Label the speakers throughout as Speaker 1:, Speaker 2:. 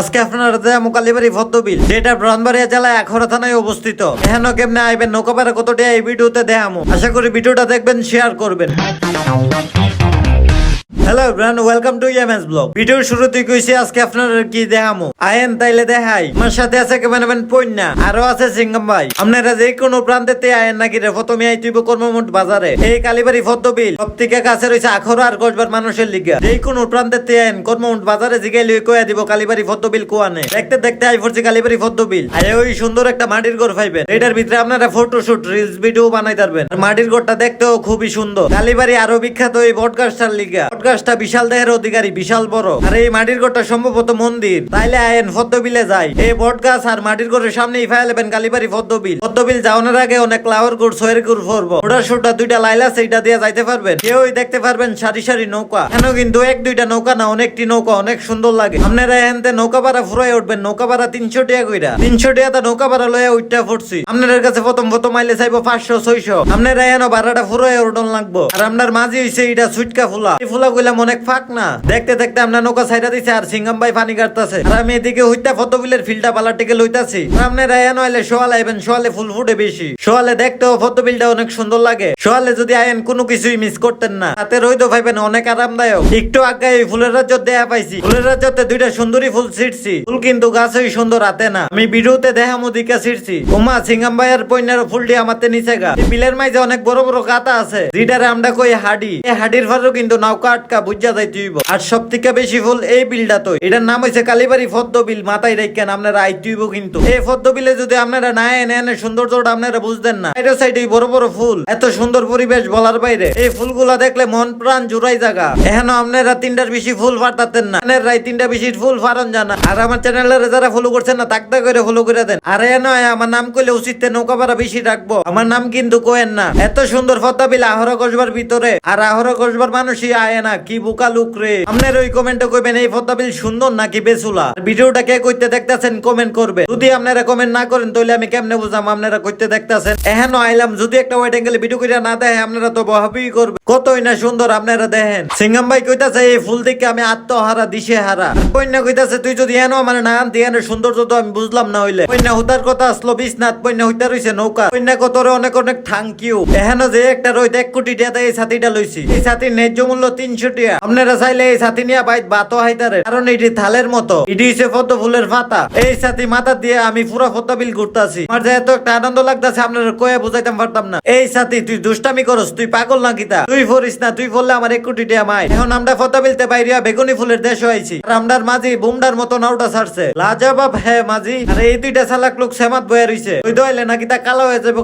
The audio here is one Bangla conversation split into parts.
Speaker 1: আজকে আপনারা দেয়া ভদ্র বিল যেটা ব্রাহ্মণবাড়িয়া জেলায় আখড়া থানায় অবস্থিত। এখানে কেমনে আইবেন, নৌকা নৌকাপাড়া কতটা এই ভিডিওতে দেখামো। আশা করি ভিডিওটা দেখবেন শেয়ার করবেন। Hello bran welcome to M S blog ভিডিওর শুরুতে কইছি, আজকে আপনারা কি দেখামো? আয়েন তাইলে দেখাই। আমার সাথে আছে কেমন পণ্যা। আরও আছে সিঙ্গাম ভাই। আপনারা যে কোনো প্রান্তেতে আয়েন নাকি রে, প্রথমে আইতিব কর্মমঠ বাজারে। এই কালীবাড়ি ফদ্দবিল সব থেকে কাছে রয়েছে আখড়া আর গজবার মানুষের লিগা। যে কোনো প্রান্তেতে আয়েন কর্মমঠ বাজারে জিগাইলে কয়া দিব কালীবাড়ি ফদ্দবিল কোয়ানে। দেখতে দেখতে আই পড়ছি কালীবাড়ি ফদ্দবিল আয় ওই সুন্দর একটা মাটির ঘর পাইবেন। এটার ভিতরে আপনারা ফটোশুট রিলস ভিডিও বানাই পারবেন আর মাটির ঘরটা দেখতেও খুবই সুন্দর। কালীবাড়ি আরও বিখ্যাত এই বটগাছটার লিগা। বটগাছটা বিশাল দেহের অধিকারী, বিশাল বড়। আর এই মাটির ঘরটা সম্ভবত মন্দির। তাইলে আয়েন ফদ্দবিলে যাই। এই বটগাছ আর মাটির ঘরের সামনেই ফাইলেবেন কালীবাড়ি ফদ্দবিল। ফদ্দবিল যাওয়ানোর আগে অনেক লাউর গুড় সোয়ের গুড় ফরবো ওটার সুটা দুইটা লাইলা সেইটা দিয়ে যাইতে পারবেন। কেউই দেখতে পারবেন সারি সারি নৌকা। কেন কিন্তু এক দুইটা নৌকা না, অনেকটি নৌকা, অনেক সুন্দর লাগে। আপনারা এনতে নৌকা ভাড়া ফুরাই উঠবেন, নৌকা ভাড়া তিনশো টাকা কইরা। তিনশো টাকা নৌকা ভাড়া লয়ে উঠটা ফুটছি আপনাদের কাছে প্রথম প্রথম আইলে চাইব পাঁচশো, ছয়শো। আপনারা এনো ভাড়াটা ফুরাই উঠন লাগবো। আর আপনার মাঝে হইছে এটা সুইটকা ফুলা। এই ফুলা কইলাম অনেক ফাঁক না। দেখতে দেখতে আমরা নৌকা সাইডা দিছে আর সিঙ্গাম ভাই পানি কাটতাছে। আর আমি এদিকে হইতা ফতবিলের ফিল্ডটা বালার টিকে লইতাছি। আর আপনারা এনো আইলে সোয়াল আইবেন সোয়ালে ফুল ফুটে বেশি। সোয়ালে দেখতেও ফতবিলটা অনেক সুন্দর লাগে। সোয়ালে যদি আইন কোনো কিছুই মিস করতেন না। হাতে রইতো ভাইবেন অনেক আরামদায়ক। একটু আগে এই ফুলের রাজ্য দেয়া পাইছি। ফুলের রাজ্যতে দুইটা সুন্দরী ফুল ছিটছি ফুল কিন্তু গাছই সুন্দর হাতে না। আমি ভিডিওতে দেখা মুদিকা ছিটছি ওমা সিঙ্গাম ভাইয়ের পয়নার ফুলটি আমাতে নিচে গা। বিলের মাঝে অনেক বড় বড় কাতা আছে। যেটারে আমরা কই হাডি। এই হাডির ফারও কিন্তু নৌকা আটকা বুঝা যাই তুইব আর সব থেকে বেশি ফুল এই বিলটা তো এটার নাম হইছে কালীবাড়ি ফদ্দ বিল। মাথায় রেখেন আপনারা আইতুইব কিন্তু। এই ফদ্দ বিলে যদি আপনারা না এনে এনে সৌন্দর্যটা আপনারা বুঝতেন না। এটা সাইডে বড় বড় ফুল। এত সুন্দর পরিবেশ বলার বাইরে। এই ফুলগুলা দেখলে মন প্রাণ জুড়াই জায়গা এখন আপনারা তিনটার বেশি ফুল ফাটাতেন না। আপনার রাই তিনটা বেশি ফুল ফারন জানা আর আমার চ্যানেলের যারা ফলো করছেন না তাকতা করে ফলো করে দেন। আর নয়, আমার নাম কইলে উচিত নৌকা পাড়া বেশি রাখব। আমার নাম কিন্তু কোয়েন না। এত সুন্দর ফতা বিল আহরা কসবার ভিতরে। আর আহরা কসবার মানুষই আয় না। কি বুকা লুক রে? আপনার ওই কমেন্টে কইবেন, এই ফতা বিল সুন্দর নাকি বেসুলা? ভিডিওটা কে কইতে দেখতাছেন কমেন্ট করবে যদি আপনারা কমেন্ট না করেন, তাহলে আমি কেমনে বুঝাম আপনারা কইতে দেখতাছেন? এহেন আইলাম, যদি একটা ওয়াইট অ্যাঙ্গেলে ভিডিও কইরা না দেখে আপনারা তো বহাবি করবে কতই না সুন্দর আপনারা দেখেন। সিঙ্গাম ভাই কইতাছে, এই ফুল দেখে আমি আত্মহারা দিশে হারা কন্যা কইতাছে, তুই যদি এনো মানে না আনতি, এনে সৌন্দর্য তো আমি বুঝলাম না হইলে। কন্যা হুতার কথা আসলো বিশ্বনাথ কন্যা হইতা রইছে নৌকা। কন্যা কতরে অনেক অনেক থ্যাংক ইউ এহেন যে একটা রইতে এক কোটি টাকা এই ছাতিটা লইছি। এই ছাতির ন্যায্য মূল্য তিনশো এই নিয়ে বাইত হাইতারে। কারণ এটি থালের মতো। এটি পদ্ম ফুলের এই মাথা দিয়ে আমি পুরো বিল আমার একটা আনন্দ কয়ে বুঝাইতাম পারতাম না। এই তুই দুষ্টামি করস, তুই পাগল না কিতা? তুই ফরিস না, তুই আমার এক কোটি টাকা মাই এখন আমরা বিলতে বাইরিয়া বেগুনি ফুলের দেশ হয়েছি। আর আমরার মাঝি বুমডার মতো নাওটা ছাড়ছে। লাজবাব হে মাঝি। আর এই দুইটা চালাক লোক সেমাত বয়ে রইছে। ওই দইলে নাকি তা কালো হয়ে যাব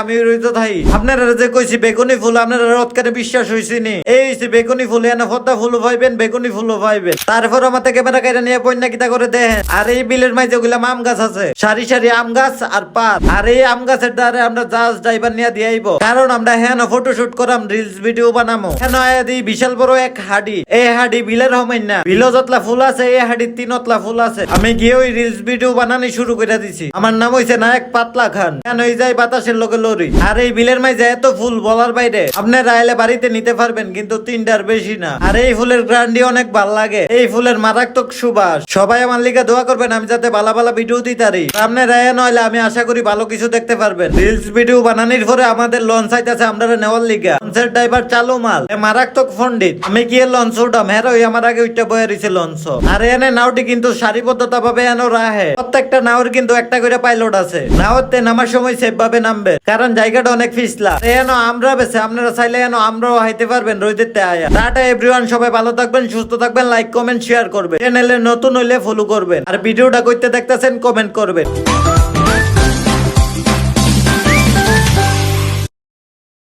Speaker 1: আমি রইতো থাই। আপনারা যে কইছি বেগুনি ফুল, আপনারা রৎকারে বিশ্বাস হইছি নি। এই বেগুনি ফুল এনে ফদ্দা ফুলও পাইবেন বেগুনি ফুলও পাইবেন তারপর আমাতে ক্যামেরা কেটে নিয়ে বন্যা কিতা করে দেখেন আর এই বিলের মাঝে ওগুলা আম গাছ আছে। সারি সারি আম গাছ আর পাত। আর এই আম গাছের দ্বারে আমরা জাহাজ ড্রাইভার নিয়ে দিয়ে আইবো। কারণ আমরা হেন ফটো শুট করাম রিলস ভিডিও বানামো। হেন আয়াদি বিশাল বড় এক হাডি। এই হাডি বিলের হমাইন না। বিলো যতলা ফুল আছে এই হাডি তিনতলা ফুল আছে। আমি গিয়ে ওই রিলস ভিডিও বানানি শুরু করে দিছি। আমার নাম হইছে নায়ক পাতলা খান। কেন ওই যাই বাতাসের লোকে লরি আর এই বিলের মাঝে এত ফুল বলার বাইরে আপনারা আইলে বাড়িতে নিতে পারবেন, কিন্তু তিনটার বেশি না। আর, এই ফুলের গ্রান্ডি অনেক ভালো লাগে। এই ফুলের মারাত্মক সুবাস। সবাই আমার লিগে দোয়া করবেন, আমি যাতে বালা বালা ভিডিও দিতে পারি। আপনার রায় নইলে আমি আশা করি ভালো কিছু দেখতে পারবেন। রিলস ভিডিও বানানোর পরে আমাদের লঞ্চ আইতাছে আমরা নেওয়ার লিগা। লঞ্চের ড্রাইভার চালু মাল। মারাত্মক ফন্ডিত আমি গিয়ে লঞ্চ উঠাম? হ্যাঁ ওই আমার আগে ওইটা বয়ে রয়েছে লঞ্চ আর এনে নাওটি কিন্তু সারিবদ্ধতা ভাবে এনো রাহে। প্রত্যেকটা নাওর কিন্তু একটা করে পাইলট আছে। নাওতে নামার সময় সেফ ভাবে নামবে। কারণ জায়গাটা অনেক ফিসলা এনো আমরা বেছে। আপনারা চাইলে এনো আমরাও হাইতে পারবেন রোদের আয়া টাটা এভরিওয়ান সবাই ভালো থাকবেন, সুস্থ থাকবেন লাইক কমেন্ট শেয়ার করবেন। চ্যানেলে নতুন হইলে ফলো করবেন। আর ভিডিওটা করতে দেখতেছেন কমেন্ট করবেন।